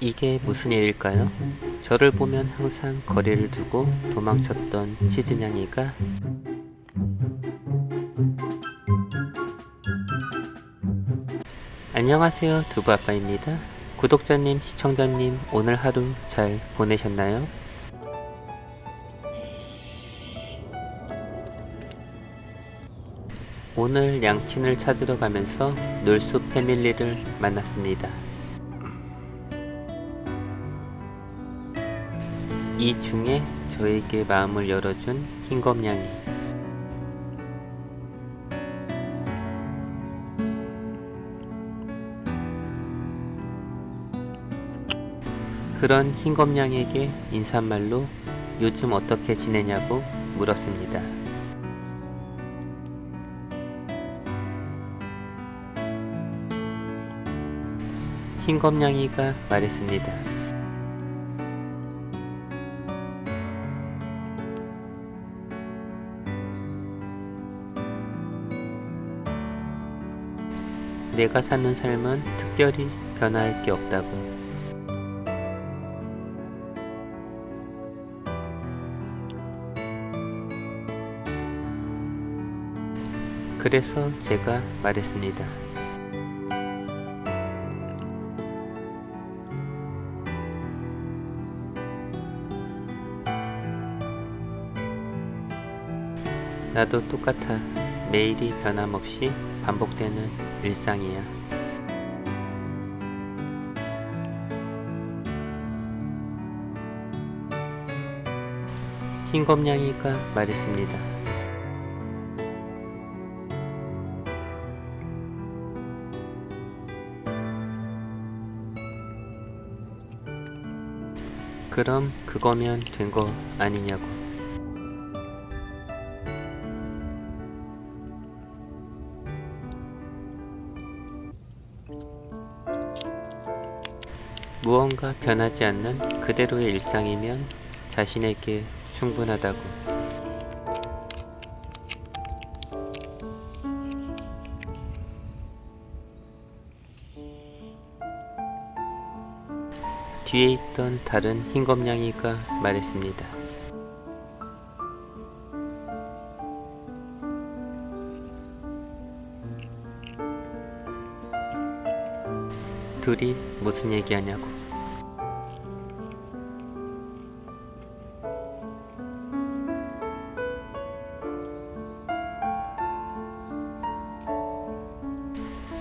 이게 무슨 일일까요? 저를 보면 항상 거리를 두고 도망쳤던 치즈냥이가 안녕하세요 두부아빠입니다. 구독자님, 시청자님 오늘 하루 잘 보내셨나요? 오늘 양친을 찾으러 가면서 놀수 패밀리를 만났습니다. 이 중에 저에게 마음을 열어준 흰검냥이 그런 흰검냥에게 인사말로 요즘 어떻게 지내냐고 물었습니다. 흰검냥이가 말했습니다. 내가 사는 삶은 특별히 변할 게 없다고. 그래서 제가 말했습니다. 나도 똑같아. 매일이 변함없이 반복되는 일상이야. 흰검냥이가 말했습니다. 그럼 그거면 된 거 아니냐고. 무언가 변하지 않는 그대로의 일상이면 자신에게 충분하다고. 뒤에 있던 다른 흰검냥이가 말했습니다. 둘이 무슨 얘기하냐고.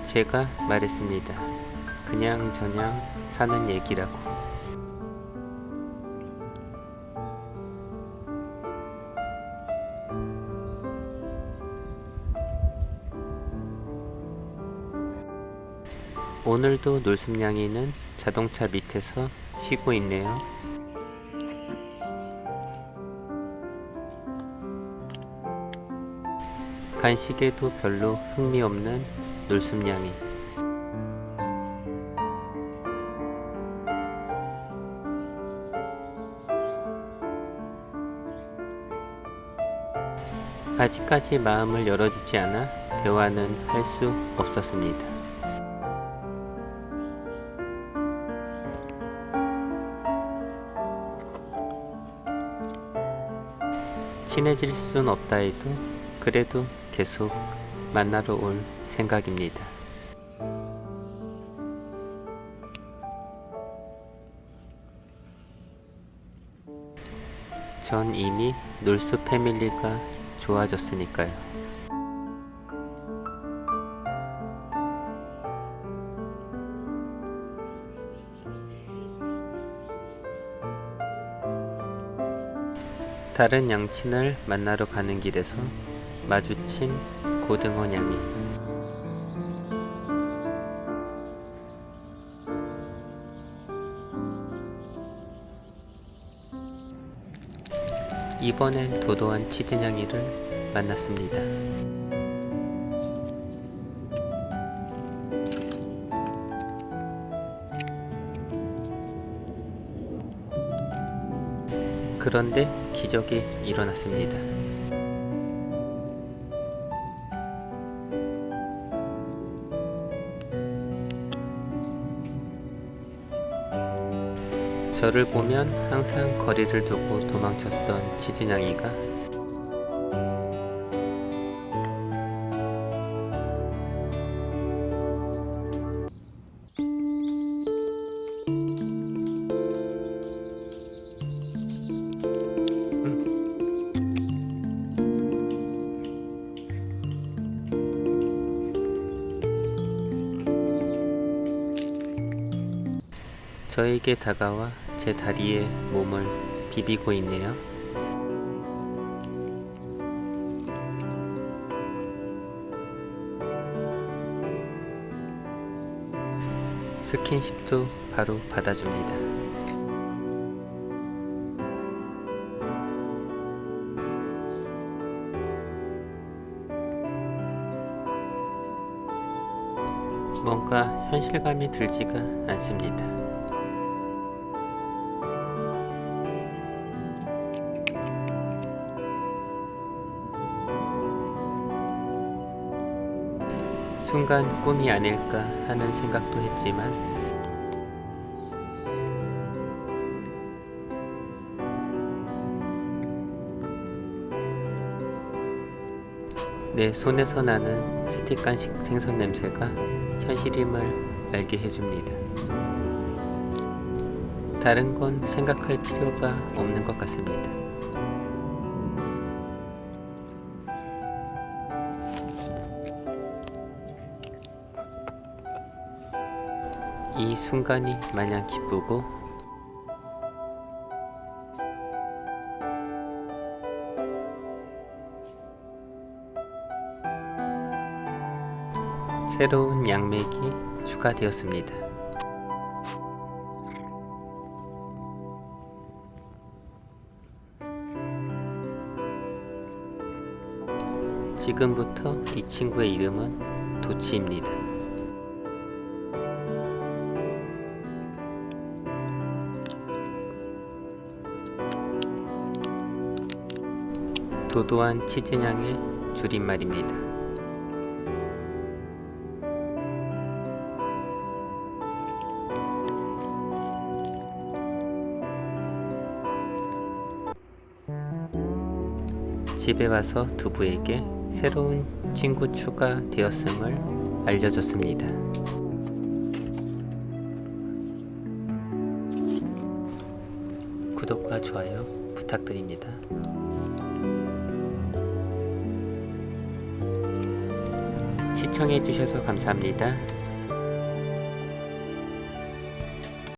제가 말했습니다. 그냥 저냥 사는 얘기라고. 오늘도 놀숨냥이는 자동차 밑에서 쉬고 있네요. 간식에도 별로 흥미없는 놀숨냥이. 아직까지 마음을 열어주지 않아 대화는 할 수 없었습니다. 친해질 순 없다 해도 그래도 계속 만나러 올 생각입니다. 전 이미 놀수 패밀리가 좋아졌으니까요. 다른 양친을 만나러 가는 길에서 마주친 고등어 냥이. 이번엔 도도한 치즈냥이를 만났습니다. 그런데 기적이 일어났습니다. 저를 보면 항상 거리를 두고 도망쳤던 치즈냥이가 저에게 다가와 제 다리에 몸을 비비고 있네요. 스킨십도 바로 받아줍니다. 뭔가 현실감이 들지가 않습니다. 순간 꿈이 아닐까 하는 생각도 했지만 내 손에서 나는 스틱간식 생선 냄새가 현실임을 알게 해줍니다. 다른 건 생각할 필요가 없는 것 같습니다. 이 순간이 마냥 기쁘고 새로운 양맥이 추가되었습니다. 지금부터 이 친구의 이름은 도치입니다. 도도한 치즈냥의 줄임말입니다. 집에 와서 두부에게 새로운 친구 추가되었음을 알려줬습니다. 구독과 좋아요 부탁드립니다. 시청해주셔서 감사합니다.